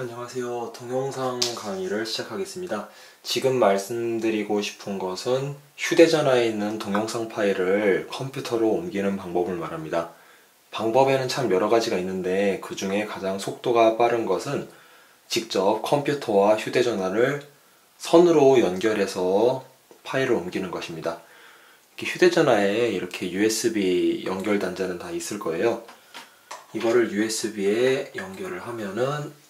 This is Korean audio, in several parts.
안녕하세요. 동영상 강의를 시작하겠습니다. 지금 말씀드리고 싶은 것은 휴대전화에 있는 동영상 파일을 컴퓨터로 옮기는 방법을 말합니다. 방법에는 참 여러 가지가 있는데 그 중에 가장 속도가 빠른 것은 직접 컴퓨터와 휴대전화를 선으로 연결해서 파일을 옮기는 것입니다. 휴대전화에 이렇게 USB 연결 단자는 다 있을 거예요. 이거를 USB에 연결을 하면은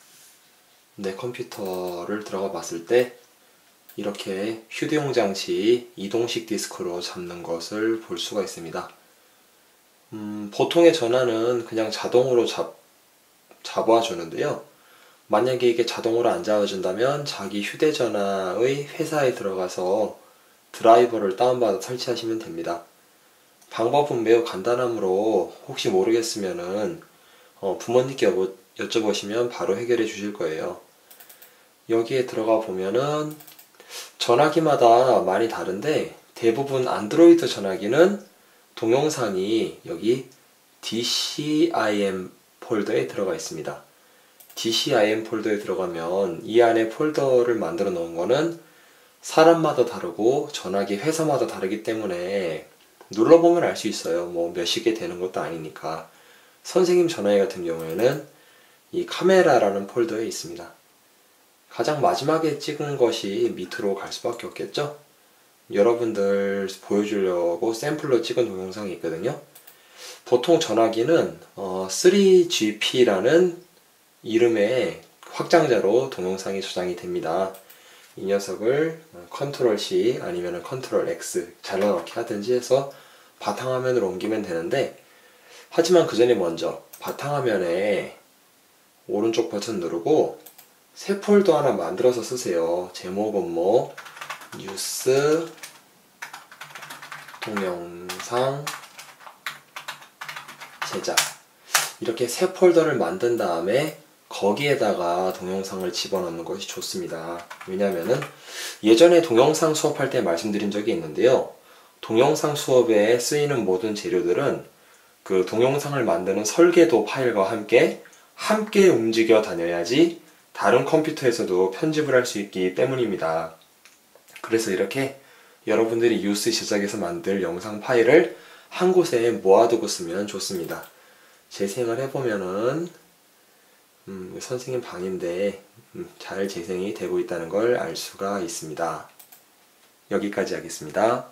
내 컴퓨터를 들어가 봤을 때 이렇게 휴대용 장치 이동식 디스크로 잡는 것을 볼 수가 있습니다. 음, 보통의 전화는 그냥 자동으로 잡, 잡아 주는데요. 만약에 이게 자동으로 안 잡아준다면 자기 휴대전화의 회사에 들어가서 드라이버를 다운받아 설치하시면 됩니다. 방법은 매우 간단하므로 혹시 모르겠으면은 어, 부모님께 여쭤보시면 바로 해결해 주실 거예요. 여기에 들어가 보면은 전화기마다 많이 다른데 대부분 안드로이드 전화기는 동영상이 여기 DCIM 폴더에 들어가 있습니다. DCIM 폴더에 들어가면 이 안에 폴더를 만들어 놓은 거는 사람마다 다르고 전화기 회사마다 다르기 때문에 눌러보면 알 수 있어요. 뭐 몇십 개 되는 것도 아니니까. 선생님 전화기 같은 경우에는 이 카메라라는 폴더에 있습니다. 가장 마지막에 찍은 것이 밑으로 갈 수밖에 없겠죠? 여러분들 보여주려고 샘플로 찍은 동영상이 있거든요. 보통 전화기는 어, 3GP라는 이름의 확장자로 동영상이 저장이 됩니다. 이 녀석을 컨트롤 C 아니면 컨트롤 X 잘라넣기 하든지 해서 바탕화면으로 옮기면 되는데 하지만 그 전에 먼저 바탕화면에 오른쪽 버튼 누르고 새 폴더 하나 만들어서 쓰세요. 제목은 뭐 뉴스 동영상 제작 이렇게 새 폴더를 만든 다음에 거기에다가 동영상을 집어넣는 것이 좋습니다. 왜냐면은 예전에 동영상 수업할 때 말씀드린 적이 있는데요. 동영상 수업에 쓰이는 모든 재료들은 그 동영상을 만드는 설계도 파일과 함께 함께 움직여 다녀야지 다른 컴퓨터에서도 편집을 할 수 있기 때문입니다. 그래서 이렇게 여러분들이 뉴스 제작에서 만들 영상 파일을 한 곳에 모아두고 쓰면 좋습니다. 재생을 해보면은 음, 선생님 방인데 음, 잘 재생이 되고 있다는 걸 알 수가 있습니다. 여기까지 하겠습니다.